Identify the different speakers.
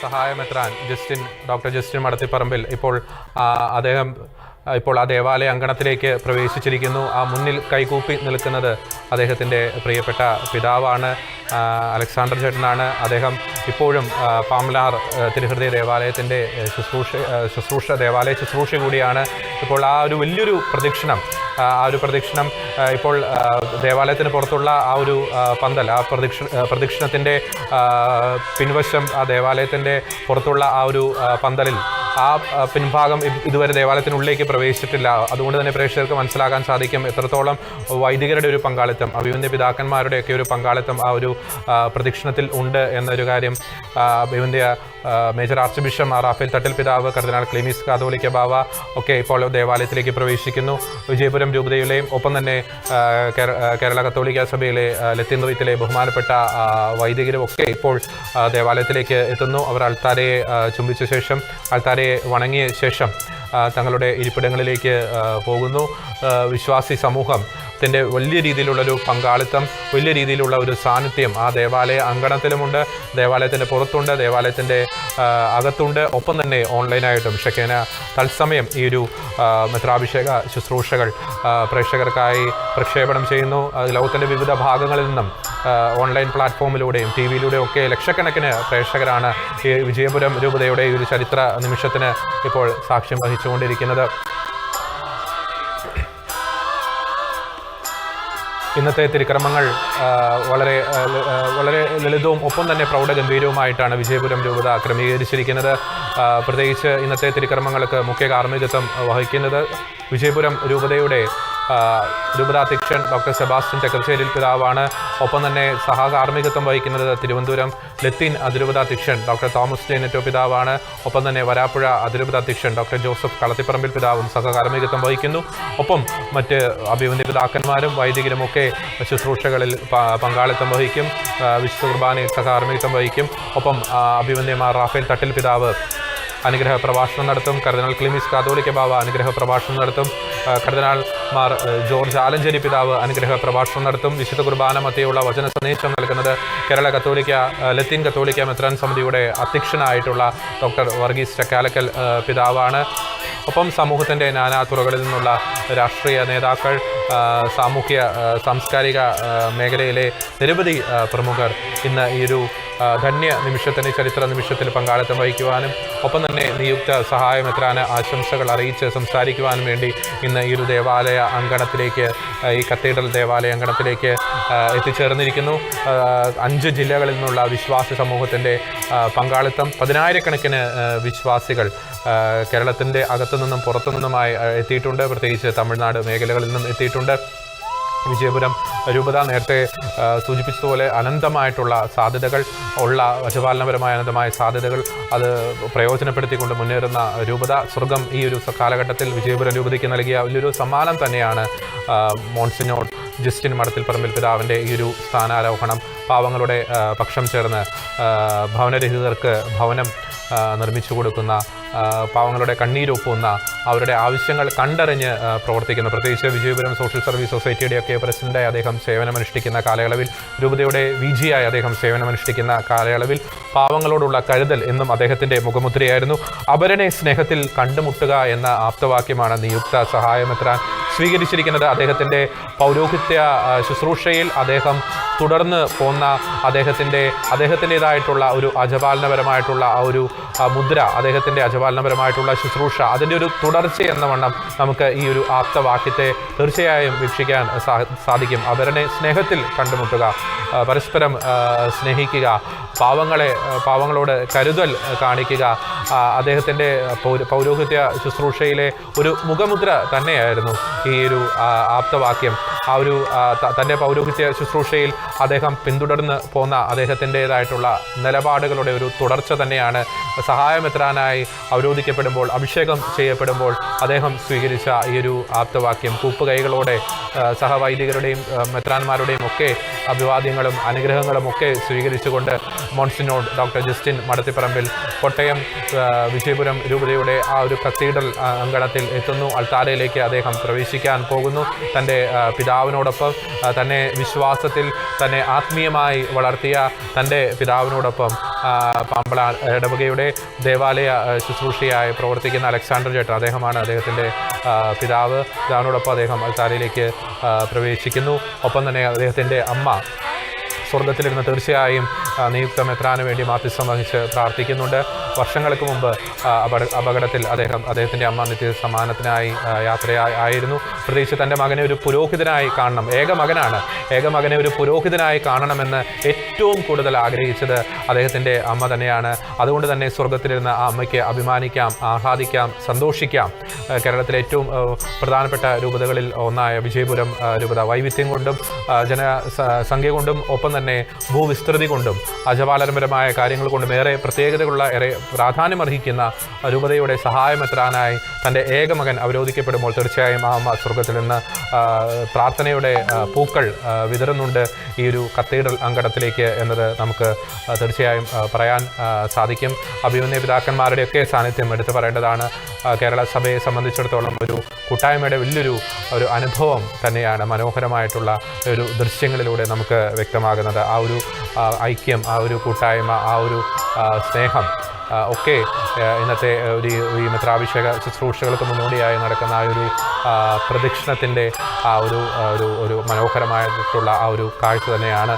Speaker 1: സഹായമെത്രാൻ Justin doctor Justin Madathiparambil ഇപ്പോൾ അദ്ദേഹം ഇപ്പോൾ ആ ദേവാലയ അങ്കണത്തിലേക്ക് പ്രവേശിച്ചിരിക്കുന്നു. ആ മുന്നിൽ കൈകൂപ്പി നിൽക്കുന്നത് അദ്ദേഹത്തിന്റെ പ്രിയപ്പെട്ട പിതാവാണ് അലക്സാണ്ടർ ചേട്ടനാണ്. അദ്ദേഹം ഇപ്പോഴും പാംലാർ തിരുഹൃദയ ദേവാലയത്തിന്റെ ശുശ്രൂഷ ശുശ്രൂഷ ദേവാലയ ശുശ്രൂഷ കൂടിയാണ്. ഇപ്പോൾ ആ ഒരു വലിയൊരു പ്രദക്ഷിണം ആ ഒരു പ്രദക്ഷിണം ഇപ്പോൾ ദേവാലയത്തിന് പുറത്തുള്ള ആ ഒരു പന്തൽ ആ പ്രദക്ഷ പ്രദക്ഷിണത്തിന്റെ പിൻവശം ആ ദേവാലയത്തിന്റെ പുറത്തുള്ള ആ ഒരു പന്തലിൽ ആ പിൻഭാഗം ഇതുവരെ ദേവാലയത്തിനുള്ളിലേക്ക് പ്രവേശിച്ചിട്ടില്ല. അതുകൊണ്ട് തന്നെ പ്രേക്ഷകർക്ക് മനസ്സിലാക്കാൻ സാധിക്കും എത്രത്തോളം വൈദികരുടെ ഒരു പങ്കാളിത്തം അഭിമന്യ പിതാക്കന്മാരുടെയൊക്കെ ഒരു പങ്കാളിത്തം ആ ഒരു പ്രദക്ഷിണത്തിൽ ഉണ്ട് എന്നൊരു കാര്യം. ആ, major archbishop Raphael Thattil പിതാവ് കർദിനാൾ ക്ലിമീസ് കാതോലിക്ക ബാവ ഒക്കെ ഇപ്പോൾ ദേവാലയത്തിലേക്ക് പ്രവേശിക്കുന്നു. വിജയപുരം രൂപതയിലെയും ഒപ്പം തന്നെ കേരള കത്തോലിക്ക സഭയിലെ ലത്തീന്ദ്രത്തിലെ ബഹുമാനപ്പെട്ട വൈദികരും ഒക്കെ ഇപ്പോൾ ദേവാലയത്തിലേക്ക് എത്തുന്നു. അവർ ആൾത്താരയെ ചുംബിച്ച ശേഷം ആൾത്താരയെ വണങ്ങിയ ശേഷം തങ്ങളുടെ ഇരിപ്പിടങ്ങളിലേക്ക് പോകുന്നു. വിശ്വാസി സമൂഹം ത്തിന്റെ വലിയ രീതിയിലുള്ളൊരു പങ്കാളിത്തം വലിയ രീതിയിലുള്ള ഒരു സാന്നിധ്യം ആ ദേവാലയ അങ്കണത്തിലുമുണ്ട്. ദേവാലയത്തിന്റെ പുറത്തുണ്ട് ദേവാലയത്തിന്റെ അകത്തുണ്ട്. ഒപ്പം തന്നെ ഓൺലൈനായിട്ടും ഷെക്കേന തത്സമയം ഈ ഒരു മിത്രാഭിഷേക ശുശ്രൂഷകൾ പ്രേക്ഷകർക്കായി പ്രക്ഷേപണം ചെയ്യുന്നു. ലോകത്തിന്റെ വിവിധ ഭാഗങ്ങളിൽ നിന്നും ഓൺലൈൻ പ്ലാറ്റ്ഫോമിലൂടെയും ടി വിയിലൂടെയും ഒക്കെ ലക്ഷക്കണക്കിന് പ്രേക്ഷകരാണ് ഈ വിജയപുരം രൂപതയുടെ ഈ ഒരു ചരിത്ര നിമിഷത്തിന് ഇപ്പോൾ സാക്ഷ്യം വഹിച്ചുകൊണ്ടിരിക്കുന്നത്. ഇന്നത്തെ തിരുക്രമങ്ങൾ വളരെ വളരെ ലളിതവും ഒപ്പം തന്നെ പ്രൗഢഗംഭീരവുമായിട്ടാണ് വിജയപുരം രൂപത ക്രമീകരിച്ചിരിക്കുന്നത്. പ്രത്യേകിച്ച് ഇന്നത്തെ തിരുക്രമങ്ങൾക്ക് മുഖ്യ കാർമ്മികത്വം വഹിക്കുന്നത് വിജയപുരം രൂപതയുടെ രൂപതാധ്യക്ഷൻ ഡോക്ടർ സെബാസ്റ്റ്യൻ ചക്രശ്ശേരിൽ പിതാവാണ്. ഒപ്പം തന്നെ സഹകാർമ്മികത്വം വഹിക്കുന്നത് തിരുവനന്തപുരം ലത്തീൻ അതിരൂപതാധ്യക്ഷൻ ഡോക്ടർ തോമസ് ജേനറ്റോ പിതാവാണ്. ഒപ്പം തന്നെ വരാപ്പുഴ അതിരൂപതാധ്യക്ഷൻ ഡോക്ടർ ജോസഫ് കളത്തിപ്പറമ്പിൽ പിതാവും സഹകാർമ്മികത്വം വഹിക്കുന്നു. ഒപ്പം മറ്റ് അഭിമന്യ പിതാക്കന്മാരും വൈദികരുമൊക്കെ ശുശ്രൂഷകളിൽ പങ്കാളിത്തം വഹിക്കും. വിശുദ്ധ കുർബാനയിൽ സഹകാർമ്മികത്വം വഹിക്കും. ഒപ്പം അഭിമന്യമാർ റാഫേൽ തട്ടിൽ പിതാവ് അനുഗ്രഹ പ്രഭാഷണം നടത്തും. കർദിനാൾ ക്ലിമിസ് കാതോലിക്ക ബാവ അനുഗ്രഹ പ്രഭാഷണം നടത്തും. കർദിനാൾ മാർ ജോർജ് ആലഞ്ചേരി പിതാവ് അനുഗ്രഹ പ്രഭാഷണം നടത്തും. വിശുദ്ധ കുർബാന മധ്യയുള്ള വചന സന്ദേശം നൽകുന്നത് കേരള കത്തോലിക്ക ലത്തീൻ കത്തോലിക്ക മെത്രാൻ സമിതിയുടെ അധ്യക്ഷനായിട്ടുള്ള ഡോക്ടർ വർഗീസ് ചക്കാലക്കൽ പിതാവാണ്. ഒപ്പം സമൂഹത്തിന്റെ നാനാതുറകളിൽ നിന്നുള്ള രാഷ്ട്രീയ നേതാക്കൾ സാമൂഹ്യ സാംസ്കാരിക മേഖലയിലെ നിരവധി പ്രമുഖർ ഇന്ന് ഈ ഒരു ധന്യ നിമിഷത്തിന് ചരിത്ര നിമിഷത്തിൽ പങ്കാളിത്തം വഹിക്കുവാനും ഒപ്പം തന്നെ നിയുക്ത സഹായമെത്രാന് ആശംസകൾ അറിയിച്ച് സംസാരിക്കുവാനും വേണ്ടി ഇന്ന് ഈ ഒരു ദേവാലയ അങ്കണത്തിലേക്ക് ഈ കത്തീഡ്രൽ ദേവാലയ അങ്കണത്തിലേക്ക് എത്തിച്ചേർന്നിരിക്കുന്നു. അഞ്ച് ജില്ലകളിൽ നിന്നുള്ള വിശ്വാസി സമൂഹത്തിന്റെ പങ്കാളിത്തം പതിനായിരക്കണക്കിന് വിശ്വാസികൾ കേരളത്തിന്റെ അകത്തു നിന്നും പുറത്തു നിന്നുമായി എത്തിയിട്ടുണ്ട്. പ്രത്യേകിച്ച് തമിഴ്നാട് മേഖലകളിൽ നിന്നും എത്തിയിട്ടുണ്ട്. വിജയപുരം രൂപത നേരത്തെ സൂചിപ്പിച്ചതുപോലെ അനന്തമായിട്ടുള്ള സാധ്യതകൾ ഉള്ള വശപാലനപരമായ അനന്തമായ സാധ്യതകൾ അത് പ്രയോജനപ്പെടുത്തിക്കൊണ്ട് മുന്നേറുന്ന രൂപത സ്വർഗം ഈ ഒരു കാലഘട്ടത്തിൽ വിജയപുരം രൂപതയ്ക്ക് നൽകിയ വലിയൊരു സമ്മാനം തന്നെയാണ് മോൺസിനോ ജസ്റ്റിൻ മഠത്തിൽ പറമ്പിൽ പിതാവിന്റെ ഈ ഒരു സ്ഥാനാരോഹണം പാവങ്ങളുടെ പക്ഷം ചേർന്ന് ഭവനരഹിതർക്ക് ഭവനം നിർമ്മിച്ചു കൊടുക്കുന്ന പാവങ്ങളുടെ കണ്ണീരൊപ്പുന്ന അവരുടെ ആവശ്യങ്ങൾ കണ്ടറിഞ്ഞ് പ്രവർത്തിക്കുന്ന. പ്രത്യേകിച്ച് വിജയപുരം സോഷ്യൽ സർവീസ് സൊസൈറ്റിയുടെ ഒക്കെ പ്രസിഡന്റായി അദ്ദേഹം സേവനമനുഷ്ഠിക്കുന്ന കാലയളവിൽ രൂപതയുടെ വി ജിയായി അദ്ദേഹം സേവനമനുഷ്ഠിക്കുന്ന കാലയളവിൽ പാവങ്ങളോടുള്ള കരുതൽ എന്നും അദ്ദേഹത്തിന്റെ മുഖമുദ്രയായിരുന്നു. അവരനെ സ്നേഹത്തിൽ കണ്ടുമുട്ടുക എന്ന ആപ്തവാക്യമാണ് നിയുക്ത സഹായമെത്രാൻ സ്വീകരിച്ചിരിക്കുന്നത്. അദ്ദേഹത്തിന്റെ പൗരോഹിത്യ ശുശ്രൂഷയിൽ അദ്ദേഹം തുടർന്ന് പോന്ന അദ്ദേഹത്തിന്റെ അദ്ദേഹത്തിന്റെതായിട്ടുള്ള ഒരു അജപാലനപരമായിട്ടുള്ള ആ ഒരു മുദ്ര അദ്ദേഹത്തിന്റെ അജപാലനപരമായിട്ടുള്ള ശുശ്രൂഷ അതിന്റെ ഒരു തുടർച്ച എന്ന വണ്ണം നമുക്ക് ഈ ഒരു ആപ്തവാക്യത്തെ തീർച്ചയായും വീക്ഷിക്കാൻ സാധിക്കും. അവരനെ സ്നേഹത്തിൽ കണ്ടുമുട്ടുക പരസ്പരം സ്നേഹിക്കുക പാവങ്ങളെ പാവങ്ങളോട് കരുതൽ കാണിക്കുക അദ്ദേഹത്തിന്റെ പൗരോഹിത്യ ശുശ്രൂഷയിലെ ഒരു മുഖമുദ്ര തന്നെയായിരുന്നു ഈ ഒരു ആപ്തവാക്യം. ആ ഒരു തന്റെ പൗരോഹിത്യ ശുശ്രൂഷയിൽ അദ്ദേഹം പിന്തുടർന്ന് പോന്ന അദ്ദേഹത്തിന്റെതായിട്ടുള്ള നിലപാടുകളുടെ ഒരു തുടർച്ച തന്നെയാണ്. സഹായമെത്രാനായി അവരോധിക്കപ്പെടുമ്പോൾ അഭിഷേകം ചെയ്യപ്പെടുമ്പോൾ അദ്ദേഹം സ്വീകരിച്ച ഈ ഒരു ആപ്തവാക്യം. കൂപ്പുകൈകളോടെ സഹവൈദികരുടെയും മെത്രാന്മാരുടെയും ഒക്കെ അഭിവാദ്യങ്ങളും അനുഗ്രഹങ്ങളും ഒക്കെ സ്വീകരിച്ചുകൊണ്ട് monsignor doctor Justin Madathiparambil Kottayam Vijayapuram രൂപതയുടെ ആ ഒരു കത്തീഡ്രൽ അങ്കണത്തിൽ എത്തുന്നു. അൾത്താരയിലേക്ക് അദ്ദേഹം പ്രവേശിക്കാൻ പോകുന്നു. തന്റെ പിതാ പിതാവിനോടൊപ്പം തന്നെ വിശ്വാസത്തിൽ തന്നെ ആത്മീയമായി വളർത്തിയ തന്റെ പിതാവിനോടൊപ്പം പാമ്പള ഇടവകയുടെ ദേവാലയ ശുശ്രൂഷയായി പ്രവർത്തിക്കുന്ന അലക്സാണ്ടർ ചേട്ടൻ അദ്ദേഹമാണ് അദ്ദേഹത്തിന്റെ പിതാവ്. പിതാവിനോടൊപ്പം അദ്ദേഹം അൽത്താരയിലേക്ക് പ്രവേശിക്കുന്നു. ഒപ്പം തന്നെ അദ്ദേഹത്തിന്റെ അമ്മ സ്വർഗത്തിലിരുന്ന് തീർച്ചയായും നിയുക്തം മെത്രാന് വേണ്ടി മാധ്യസ്ഥം വഹിച്ച് പ്രാർത്ഥിക്കുന്നുണ്ട്. വർഷങ്ങൾക്ക് മുമ്പ് അപകടത്തിൽ അദ്ദേഹം അദ്ദേഹത്തിന്റെ അമ്മ നിത്യ സമ്മാനത്തിനായി യാത്രയായിരുന്നു പ്രത്യേകിച്ച് തന്റെ മകനെ ഒരു പുരോഹിതനായി കാണണം. ഏക മകനാണ്. ഏക മകനെ ഒരു പുരോഹിതനായി കാണണമെന്ന് ഏറ്റവും കൂടുതൽ ആഗ്രഹിച്ചത് അദ്ദേഹത്തിന്റെ അമ്മ തന്നെയാണ്. അതുകൊണ്ട് തന്നെ സ്വർഗത്തിലിരുന്ന ആ അമ്മയ്ക്ക് അഭിമാനിക്കാം ആഹ്ലാദിക്കാം സന്തോഷിക്കാം. കേരളത്തിലെ ഏറ്റവും പ്രധാനപ്പെട്ട രൂപതകളിൽ ഒന്നായ വിജയപുരം രൂപത വൈവിധ്യം കൊണ്ടും ജനസംഖ്യ കൊണ്ടും ഒപ്പം തന്നെ ഭൂവിസ്തൃതി കൊണ്ടും അജപാലനപരമായ കാര്യങ്ങൾ കൊണ്ടും ഏറെ പ്രത്യേകതകളുള്ള ഏറെ പ്രാധാന്യം അർഹിക്കുന്ന രൂപതയുടെ സഹായമെത്രാനായി തന്റെ ഏകമകൻ അവരോധിക്കപ്പെടുമ്പോൾ തീർച്ചയായും ആ സ്വർഗത്തിൽ നിന്ന് പ്രാർത്ഥനയുടെ പൂക്കൾ വിതരുന്നുണ്ട് ഈ ഒരു കത്തീഡ്രൽ അങ്കടത്തിലേക്ക് എന്നത് നമുക്ക് തീർച്ചയായും പറയാൻ സാധിക്കും. അഭിമന്യ പിതാക്കന്മാരുടെയൊക്കെ സാന്നിധ്യം എടുത്തു പറയേണ്ടതാണ്. കേരള സഭയെ സംബന്ധിച്ചിടത്തോളം ഒരു കൂട്ടായ്മയുടെ വലിയൊരു ഒരു അനുഭവം തന്നെയാണ് മനോഹരമായിട്ടുള്ള ഒരു ദൃശ്യങ്ങളിലൂടെ നമുക്ക് വ്യക്തമാകുന്നത്. ആ ഒരു ഐക്യം ആ ഒരു കൂട്ടായ്മ ആ ഒരു സ്നേഹം ഒക്കെ ഇന്നത്തെ ഒരു ഈ മിത്രാഭിഷേക ശുശ്രൂഷകൾക്ക് മുന്നോടിയായി നടക്കുന്ന ആ ഒരു പ്രദക്ഷിണത്തിന്റെ ആ ഒരു ഒരു ഒരു മനോഹരമായിട്ടുള്ള ആ ഒരു കാഴ്ച തന്നെയാണ്